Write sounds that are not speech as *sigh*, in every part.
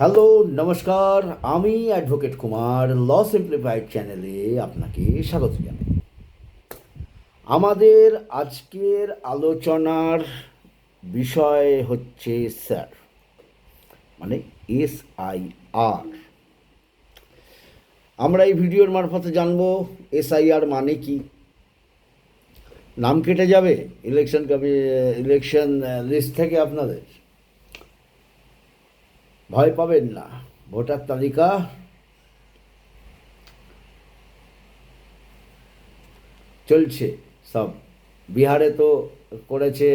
Hello, নমস্কার। আমি advocate Kumar, ল simplified চ্যানেলে আপনাকে স্বাগত জানাই। আমাদের আজকের আলোচনার বিষয় হচ্ছে স্যার মানে এস আই আর। আমরা এই ভিডিওর মারফতে জানব এসআইআর মানে কি? নাম কেটে যাবে, ইলেকশন কমি, ইলেকশন লিস্ট থেকে আপনাদের। ভয় পাবেন না। ভোটার তালিকা। চলছে সব। বিহারে তো করেছে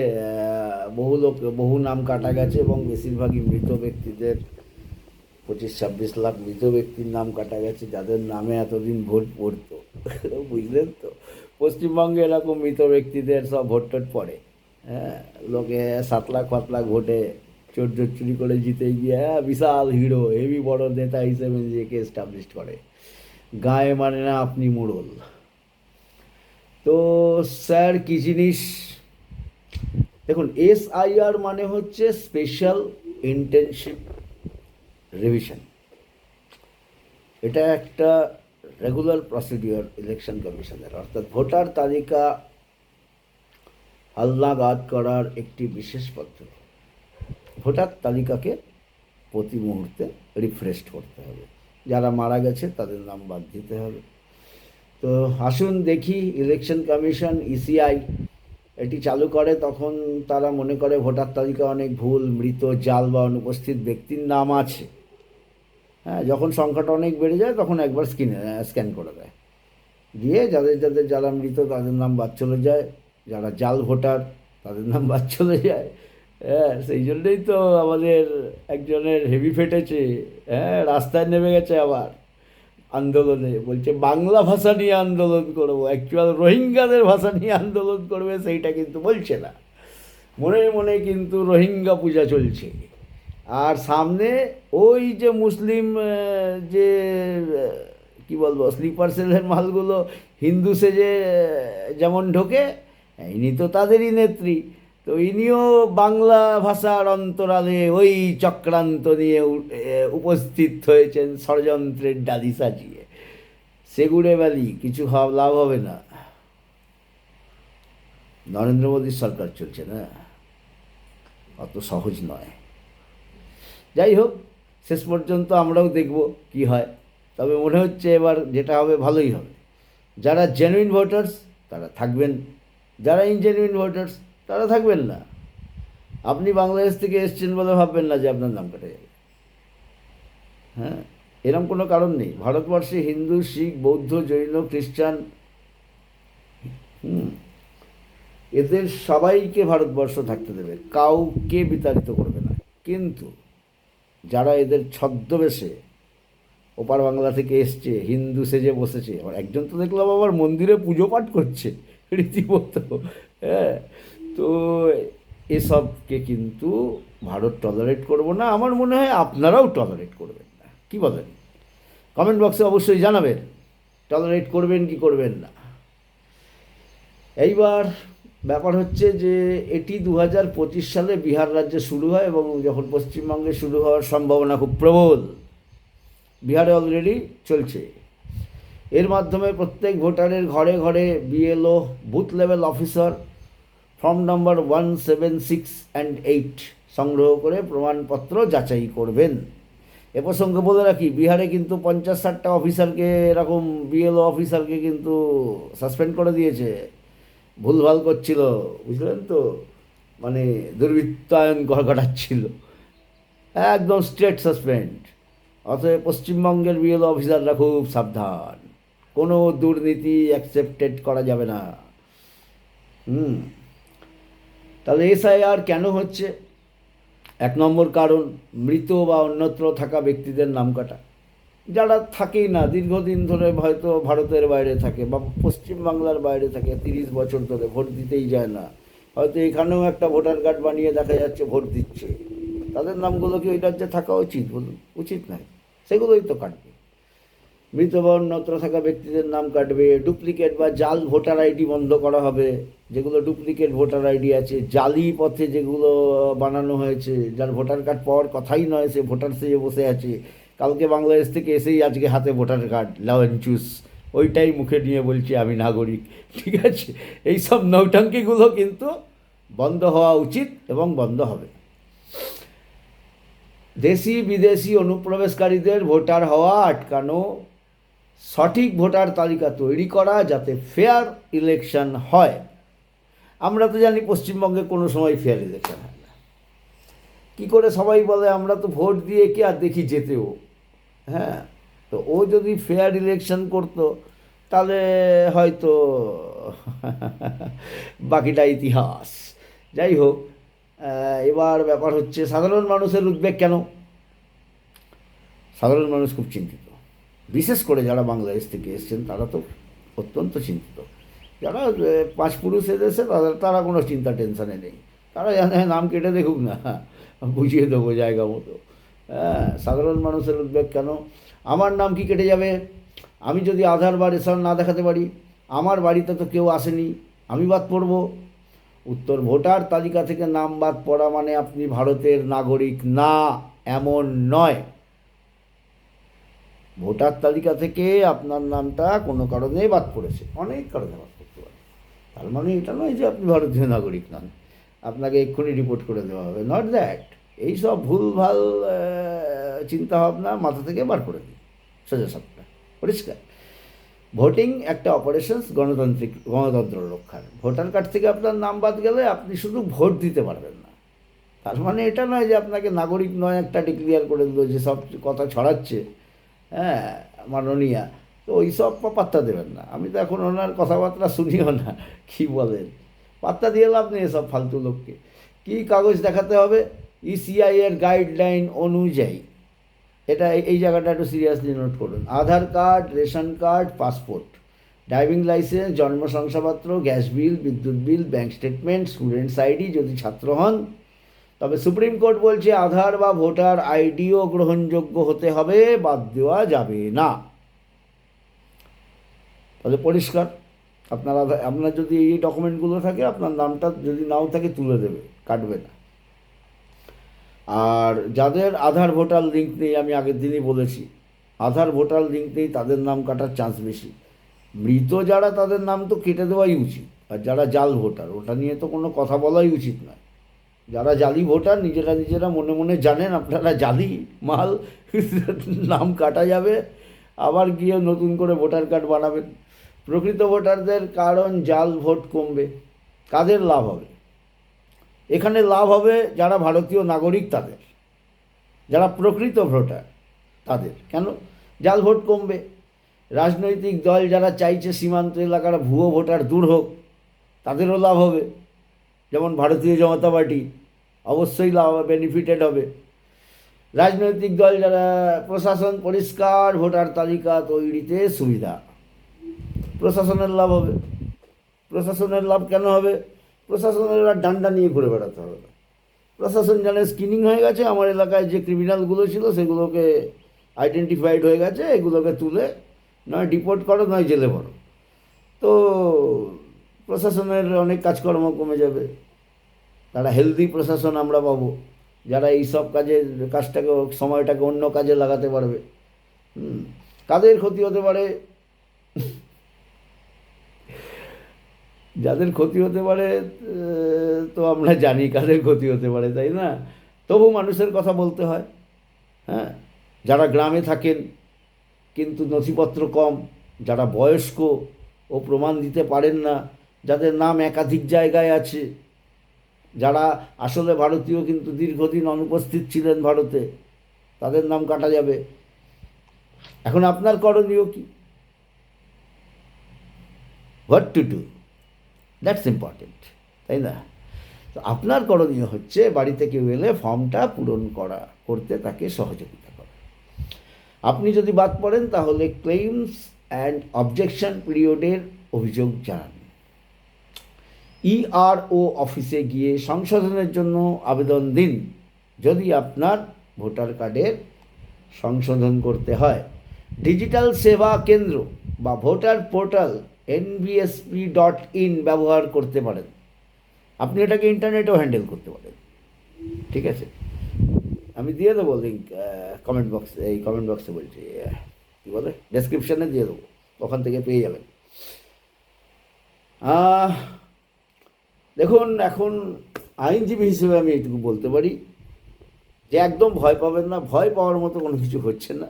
বহু লোক, বহু নাম কাটা গেছে এবং বেশিরভাগই মৃত ব্যক্তিদের পঁচিশ ছাব্বিশ লাখ মৃত ব্যক্তির নাম কাটা গেছে, যাদের নামে এতদিন ভোট পড়তো। *laughs* বুঝলেন তো? পশ্চিমবঙ্গে এরকম মৃত ব্যক্তিদের সব ভোট টোট পড়ে। হ্যাঁ লোকে সাত লাখ পাঁচ লাখ ভোটে চোর চুরি করে জিতে গিয়ে হ্যাঁ বিশাল হিরো, হেভি বড় নেতা হিসেবে নিজেকে এস্টাবলিশ করে। গায়ে মানে না আপনি মোড়ল। তো, স্যার, কি জিনিস? দেখুন এসআইআর মানে হচ্ছে স্পেশাল ইন্টেনশিপ রিভিশন এটা একটা রেগুলার প্রসিডিওর ইলেকশন কমিশনের অর্থাৎ ভোটার তালিকা হালনাগাদ করার একটি বিশেষ পদ্ধতি। ভোটার তালিকাকে প্রতি মুহূর্তে রিফ্রেশ করতে হবে। যারা মারা গেছে, তাদের নাম বাদ দিতে হবে। তো আসুন দেখি ইলেকশন কমিশন ইসিআই এটি চালু করে, তখন তারা মনে করে ভোটার তালিকা অনেক ভুল, মৃত, জাল বা অনুপস্থিত ব্যক্তির নাম আছে। হ্যাঁ যখন সংখ্যাটা অনেক বেড়ে যায়, তখন একবার স্ক্রিনে স্ক্যান করে দেয়। দিয়ে যাদের যাদের যারা মৃত, তাদের নাম বাদ চলে যায়। যারা জাল ভোটার, তাদের নাম বাদ চলে যায়। হ্যাঁ সেই জন্যই তো আমাদের একজনের হেভি ফেটেছে হ্যাঁ রাস্তায় নেমে গেছে আবার আন্দোলনে। বলছে, বাংলা ভাষা নিয়ে আন্দোলন করব অ্যাকচুয়াল রোহিঙ্গাদের ভাষা নিয়ে আন্দোলন করবে, সেইটা কিন্তু বলছে না। মনে মনে কিন্তু রোহিঙ্গা পূজা চলছে। আর সামনে ওই যে মুসলিম যে কি বলব স্লিপার সেলের মালগুলো, হিন্দু সেজে যেমন ঢোকে, ইনি তো তাদেরই নেত্রী। তো ইনিও বাংলা ভাষার অন্তরালে ওই চক্রান্ত নিয়ে উপস্থিত হয়েছেন ষড়যন্ত্রের ডালি সাজিয়ে। সেগুড়ে ভ্যালি কিছু লাভ হবে না। নরেন্দ্র মোদীর সরকার চলছে না। অত সহজ নয়। যাই হোক, শেষ পর্যন্ত আমরাও দেখব কি হয়। তবে মনে হচ্ছে এবার যেটা হবে ভালোই হবে। যারা জেনুইন ভোটার্স তারা থাকবেন। যারা ইনজেনুইন ভোটার্স তারা থাকবেন না। আপনি বাংলাদেশ থেকে এসছেন বলে ভাববেন না যে আপনার নাম কাটা যাবে। হ্যাঁ এরকম কোনো কারণ নেই। ভারতবর্ষে হিন্দু, শিখ, বৌদ্ধ, জৈন, খ্রিস্টান এদের সবাইকে ভারতবর্ষ থাকতে দেবে। কাউকে বিতাড়িত করবে না। কিন্তু যারা এদের ছদ্মবেশে ওপার বাংলা থেকে এসছে, হিন্দু সেজে বসেছে, আবার একজন তো দেখলাম আবার মন্দিরে পুজো পাঠ করছে, রীতিমতো হ্যাঁ তো এসবকে কিন্তু ভারত টলারেট করব না। আমার মনে হয় আপনারাও টলারেট করবেন না। কী বলেন? কমেন্ট বক্সে অবশ্যই জানাবেন। টলারেট করবেন কি করবেন না। এইবার ব্যাপার হচ্ছে যে, এটি দু হাজার পঁচিশ সালে বিহার রাজ্যে শুরু হয় এবং যখন পশ্চিমবঙ্গে শুরু হওয়ার সম্ভাবনা খুব প্রবল, বিহারে অলরেডি চলছে। এর মাধ্যমে প্রত্যেক ভোটারের ঘরে ঘরে BLO booth level officer form number one seven six and eight সংগ্রহ করে প্রমাণপত্র যাচাই করবেন। এ প্রসঙ্গে বলে রাখি, বিহারে কিন্তু পঞ্চাশ ষাটটা অফিসারকে এরকম বিএলও অফিসারকে কিন্তু সাসপেন্ড করে দিয়েছে। ভুলভাল করছিল, বুঝলেন তো? মানে দুর্বৃত্তায়ন ঘটাচ্ছিল। একদম স্ট্রেট সাসপেন্ড অতএব পশ্চিমবঙ্গের বিএলও অফিসাররা খুব সাবধান। কোনো দুর্নীতি অ্যাকসেপ্টেড করা যাবে না। হুম। তাহলে এসআইআর কেন হচ্ছে? এক নম্বর কারণ, মৃত বা অন্যত্র থাকা ব্যক্তিদের নাম কাটা। যারা থাকেই না, দীর্ঘদিন ধরে হয়তো ভারতের বাইরে থাকে বা পশ্চিমবাংলার বাইরে থাকে, তিরিশ বছর ধরে ভোট দিতেই যায় না। হয়তো এখানেও একটা ভোটার কার্ড বানিয়ে দেখা যাচ্ছে ভোট দিচ্ছে। তাদের নামগুলো কি ওই রাজ্যে থাকা উচিত বলুন? উচিত নয়। সেগুলোই তো কাটবে। মৃতবর্ণত্র থাকা ব্যক্তিদের নাম কাটবে ডুপ্লিকেট বা জাল ভোটার আইডি বন্ধ করা হবে, যেগুলো ডুপ্লিকেট ভোটার আইডি আছে, জালি পথে যেগুলো বানানো হয়েছে, যার ভোটার কার্ড পাওয়ার কথাই নয়, সে ভোটার সেজে বসে আছে। কালকে বাংলাদেশ থেকে এসেই আজকে হাতে ভোটার কার্ড লাও চুজ ওইটাই মুখে নিয়ে বলছি আমি নাগরিক, ঠিক আছে? এই সব নৌটাঙ্কিগুলো কিন্তু বন্ধ হওয়া উচিত এবং বন্ধ হবে। দেশি বিদেশি অনুপ্রবেশকারীদের ভোটার হওয়া আটকানো সঠিক ভোটার তালিকা তৈরি করা যাতে ফেয়ার ইলেকশন হয়। আমরা তো জানি পশ্চিমবঙ্গে কোনো সময় ফেয়ার ইলেকশন হয় না। কী করে সবাই বলে, আমরা তো ভোট দিয়ে কি আর দেখি যেতেও? হ্যাঁ তো ও যদি ফেয়ার ইলেকশন করতো, তাহলে হয়তো *laughs* বাকিটা ইতিহাস। যাই হোক এবার ব্যাপার হচ্ছে, সাধারণ মানুষের উদ্বেগ কেন? সাধারণ মানুষ খুব চিন্তিত। বিশেষ করে যারা বাংলাদেশ থেকে এসছেন তারা তো অত্যন্ত চিন্তিত। যারা পাঁচ পুরুষ এদেশে তারা তারা কোনো চিন্তা টেনশনে নেই। তারা জানে "হ্যাঁ, নাম কেটে দেখুক না বুঝিয়ে দেবো জায়গা মতো। হ্যাঁ সাধারণ মানুষের উদ্বেগ কেন? আমার নাম কি কেটে যাবে? আমি যদি আধার বা রেশন না দেখাতে পারি আমার বাড়িতে তো কেউ আসেনি আমি বাদ পড়ব। উত্তর ভোটার তালিকা থেকে নাম বাদ পড়া মানে আপনি ভারতের নাগরিক না এমন নয়। ভোটার তালিকা থেকে আপনার নামটা কোনো কারণে বাদ পড়েছে। অনেক কারণে বাদ পড়তে পারে। তার মানে এটা নয় যে আপনি ভারতীয় নাগরিক নন। আপনাকে এক্ষুনি রিপোর্ট করে দেওয়া হবে। নট দ্যাট এইসব ভুলভাল চিন্তাভাবনা মাথা থেকে বার করে দিন। সোজা সাপটা পরিষ্কার। ভোটিং একটা অপারেশনস গণতান্ত্রিক, গণতন্ত্র রক্ষার। ভোটার কার্ড থেকে আপনার নাম বাদ গেলে আপনি শুধু ভোট দিতে পারবেন না। তার মানে এটা নয় যে আপনাকে নাগরিক নয় একটা ডিক্লিয়ার করে দিল যে সব কথা ছড়াচ্ছে। হ্যাঁ মাননীয়া। তো ওই সব পাত্তা দেবেন না। আমি তো এখন ওনার কথাবার্তা শুনিও না, কী বলেন? পাত্তা দিয়ে লাভ নেই এসব ফালতু লোককে। কী কাগজ দেখাতে হবে? ইসিআই এর গাইডলাইন অনুযায়ী। এটা এই জায়গাটা একটু সিরিয়াসলি নোট করুন। Aadhaar card, ration card, passport. Driving licence, জন্ম শংসাপত্র, গ্যাস বিল, বিদ্যুৎ bill bank statement, students ID যদি ছাত্র হন তবে সুপ্রিম কোর্ট বলছে আধার বা ভোটার আইডিও গ্রহণযোগ্য হতে হবে, বাদ দেওয়া যাবে না। তাহলে পরিষ্কার। আপনার আধার, আপনার যদি এই ডকুমেন্টগুলো থাকে, আপনার নামটা যদি নাও থাকে তুলে দেবে, কাটবে না। আর যাদের আধার ভোটার লিঙ্ক নেই, আমি আগের দিনই বলেছি, আধার ভোটার লিঙ্ক নেই, তাদের নাম কাটার চান্স বেশি। মৃত যারা তাদের নাম তো কেটে দেওয়াই উচিত, আর যারা জাল ভোটার, ওটা নিয়ে তো কোনো কথা বলাই উচিত নয়। যারা জালি ভোটার, নিজেরা নিজেরা মনে মনে জানেন আপনারা জালি মাল, নাম কাটা যাবে, আবার গিয়ে নতুন করে ভোটার কার্ড বানাবেন। প্রকৃত ভোটারদের কারণ জাল ভোট কমবে, কাদের লাভ হবে? এখানে লাভ হবে যারা ভারতীয় নাগরিক তাদের, যারা প্রকৃত ভোটার তাদের। কেন? জাল ভোট কমবে। রাজনৈতিক দল যারা চাইছে সীমান্ত এলাকার ভুয়ো ভোটার দূর হোক, তাদেরও লাভ হবে। যেমন ভারতীয় জনতা পার্টি, অবশ্যই লাভ বেনিফিটেড হবে। রাজনৈতিক দল যারা, প্রশাসন পরিষ্কার ভোটার তালিকা তৈরিতে সুবিধা। প্রশাসনের লাভ হবে। প্রশাসনের লাভ কেন হবে? প্রশাসনের আর ডান্ডা নিয়ে ঘুরে বেড়াতে হবে। না প্রশাসন জানে স্ক্রিনিং হয়ে গেছে, আমার এলাকায় যে ক্রিমিনালগুলো ছিল সেগুলোকে আইডেন্টিফাইড হয়ে গেছে, এগুলোকে তুলে নয় ডিপোর্ট করো, নয় জেলে ভরো। তো প্রশাসনের অনেক কাজকর্ম কমে যাবে। তারা হেলদি প্রশাসন আমরা পাবো। যারা এই সব কাজে, কাজটাকে, সময়টাকে অন্য কাজে লাগাতে পারবে। কাদের ক্ষতি হতে পারে? যাদের ক্ষতি হতে পারে তো আমরা জানি কাদের ক্ষতি হতে পারে, তাই না? তবু মানুষের কথা বলতে হয় হ্যাঁ? যারা গ্রামে থাকেন, কিন্তু নথিপত্র কম, যারা বয়স্ক ও প্রমাণ দিতে পারেন না, যাদের নাম একাধিক জায়গায় আছে যারা আসলে ভারতীয় কিন্তু দীর্ঘদিন অনুপস্থিত ছিলেন ভারতে, তাদের নাম কাটা যাবে। এখন আপনার করণীয় কি? What to do that's important তাই না? তো আপনার করণীয় হচ্ছে বাড়িতে কেউ এলে ফর্মটা পূরণ করা, করতে তাকে সহযোগিতা করা। আপনি যদি বাদ পড়েন তাহলে ক্লেইমস অ্যান্ড অবজেকশন পিরিয়ডের অভিযোগ জানান। ইআরও অফিসে গিয়ে সংশোধনের জন্য আবেদন দিন, যদি আপনার ভোটার কার্ডের সংশোধন করতে হয়। ডিজিটাল সেবা কেন্দ্র বা voter portal NVSP dot in ব্যবহার করতে পারেন। আপনি এটাকে ইন্টারনেটেও হ্যান্ডেল করতে পারেন। ঠিক আছে? আমি দিয়ে দেবো লিঙ্ক কমেন্ট বক্সে এই কমেন্ট বক্সে বলছি কী বলে? ডেসক্রিপশানে দিয়ে দেবো। ওখান থেকে পেয়ে যাবেন। দেখুন, এখন আইনজীবী হিসেবে আমি এইটুকু বলতে পারি যে একদম ভয় পাবেন না, ভয় পাওয়ার মতো কোনো কিছু হচ্ছে না,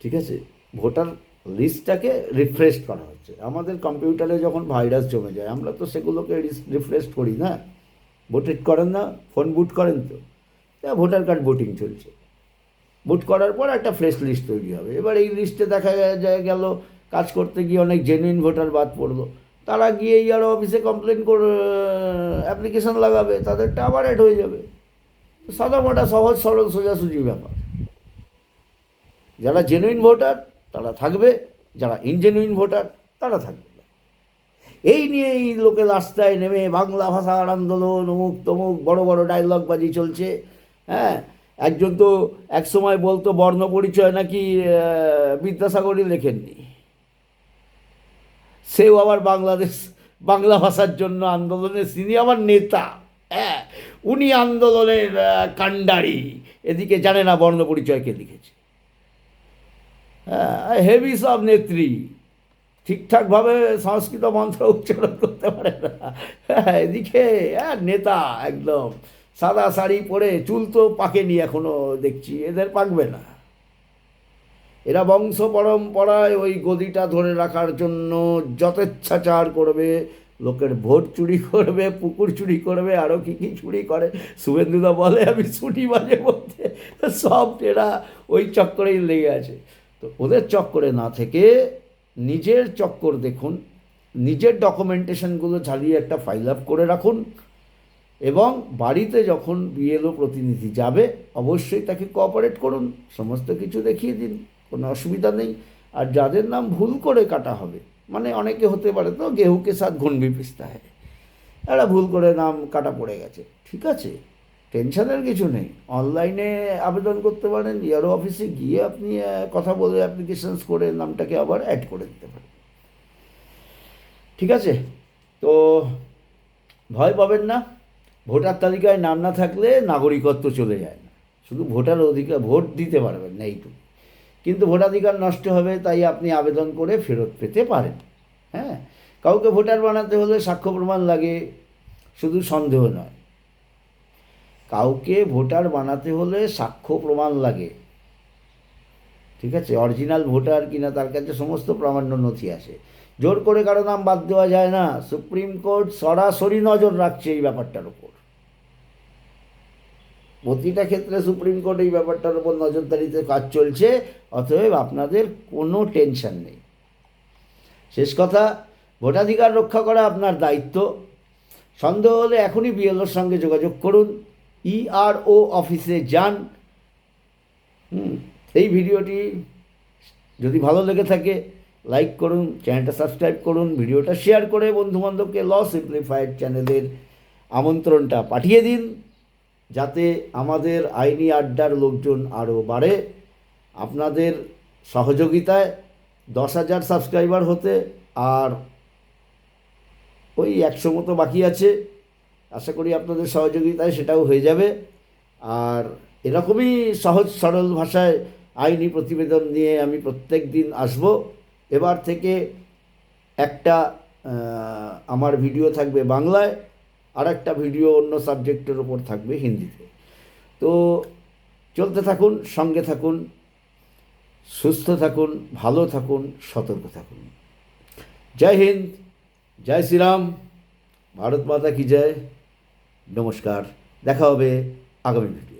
ঠিক আছে? ভোটার লিস্টটাকে রিফ্রেশ করা হচ্ছে। আমাদের কম্পিউটারে যখন ভাইরাস জমে যায়, আমরা তো সেগুলোকে রিফ্রেশ করি না। ভোটেড করেন না ফোন বুট করেন তো। ভোটার কার্ড ভোটিং চলছে। বুট করার পর একটা ফ্রেশ লিস্ট তৈরি হবে। এবার এই লিস্টে দেখা যায় গেল, কাজ করতে গিয়ে অনেক জেনুইন ভোটার বাদ পড়ল। তারা গিয়ে ইয়ার অফিসে কমপ্লেন করে অ্যাপ্লিকেশন লাগাবে, তাদেরটা আবার অ্যাড হয়ে যাবে। সাদা মোটা সহজ, সরল সোজাসুজি ব্যাপার। যারা জেনুইন ভোটার তারা থাকবে। যারা ইনজেনুইন ভোটার তারা থাকবে। এই নিয়ে এই লোকে রাস্তায় নেমে বাংলা ভাষার আন্দোলন, অমুক তমুক, বড় বড় ডায়লগবাজি চলছে। হ্যাঁ একজন তো এক সময় বলতো, বর্ণ পরিচয় নাকি বিদ্যাসাগরই লেখেননি। সেও আবার বাংলাদেশ বাংলা ভাষার জন্য আন্দোলনের তিনি আমার নেতা হ্যাঁ উনি আন্দোলনের কাণ্ডারি। এদিকে জানে না বর্ণ পরিচয় কে লিখেছে। হ্যাঁ হেভি সব নেত্রী। ঠিকঠাকভাবে সংস্কৃত মন্ত্র উচ্চারণ করতে পারে না। হ্যাঁ এদিকে হ্যাঁ নেতা একদম। সাদা শাড়ি পরে চুল তো পাকেনি এখনও দেখছি, এদের পাকবে না। এরা বংশ পরম্পরায় ওই গদিটা ধরে রাখার জন্য যথেচ্ছাচার করবে। লোকের ভোট চুরি করবে, পুকুর চুরি করবে আরও কী কী চুরি করে। শুভেন্দুদা বলে, আমি ছুটি মাঝে মধ্যে সব এরা ওই চক্করেই লেগে আছে। তো ওদের চক্করে না থেকে নিজের চক্কর দেখুন, নিজের ডকুমেন্টেশনগুলো ছাড়িয়ে একটা ফাইল আপ করে রাখুন এবং বাড়িতে যখন বিএলও প্রতিনিধি যাবে, অবশ্যই তাকে কোঅপারেট করুন, সমস্ত কিছু দেখিয়ে দিন। কোনো অসুবিধা নেই। আর যাদের নাম ভুল করে কাটা হবে মানে অনেকে হতে পারে তো, গেহুকে সাথ ঘুন ভি পিসতা হয়। একটা ভুল করে নাম কাটা পড়ে গেছে। ঠিক আছে, টেনশনের কিছু নেই। অনলাইনে আবেদন করতে পারেন, ইয়ারও অফিসে গিয়ে আপনি কথা বলে অ্যাপ্লিকেশনস করে নামটাকে আবার অ্যাড করে দিতে পারেন। ঠিক আছে, তো ভয় পাবেন না। ভোটার তালিকায় নাম না থাকলে নাগরিকত্ব চলে যায় না। শুধু ভোটার অধিকার, ভোট দিতে পারবেন না এইটুকু। কিন্তু ভোটাধিকার নষ্ট হবে, তাই আপনি আবেদন করে ফেরত পেতে পারেন। হ্যাঁ? কাউকে ভোটার বানাতে হলে সাক্ষ্য প্রমাণ লাগে, শুধু সন্দেহ নয়। কাউকে ভোটার বানাতে হলে সাক্ষ্য প্রমাণ লাগে। ঠিক আছে? অরিজিনাল ভোটার কিনা তার কাছে সমস্ত প্রামাণ্য নথি আছে জোর করে কারও নাম বাদ দেওয়া যায় না। সুপ্রিম কোর্ট সরাসরি নজর রাখছে এই ব্যাপারটার উপর। প্রতিটা ক্ষেত্রে সুপ্রিম কোর্ট এই ব্যাপারটার উপর নজরদারিতে কাজ চলছে, অতএব আপনাদের কোনো টেনশন নেই। শেষ কথা, ভোটাধিকার রক্ষা করা আপনার দায়িত্ব। সন্দেহ হলে এখনই বিএলওর সঙ্গে যোগাযোগ করুন ইআরও অফিসে যান। এই ভিডিওটি যদি ভালো লেগে থাকে, লাইক করুন, চ্যানেলটা সাবস্ক্রাইব করুন, ভিডিওটা শেয়ার করে বন্ধুবান্ধবকে ল সিম্পলিফাইড চ্যানেলের আমন্ত্রণটা পাঠিয়ে দিন। যাতে আমাদের আইনি আড্ডার লোকজন আরও বাড়ে। আপনাদের সহযোগিতায় দশ হাজার সাবস্ক্রাইবার হতে আর ওই একশো মতো বাকি আছে। আশা করি আপনাদের সহযোগিতায় সেটাও হয়ে যাবে। আর এরকমই সহজ সরল ভাষায় আইনি প্রতিবেদন নিয়ে আমি প্রত্যেক দিন আসব। এবার থেকে একটা আমার ভিডিও থাকবে বাংলায়। আর একটা ভিডিও অন্য সাবজেক্টের ওপর থাকবে হিন্দিতে। তো চলতে থাকুন, সঙ্গে থাকুন, সুস্থ থাকুন, ভালো থাকুন, সতর্ক থাকুন। জয় হিন্দ, জয় শ্রীরাম, ভারত মাতা কি জয়? নমস্কার, দেখা হবে আগামী ভিডিও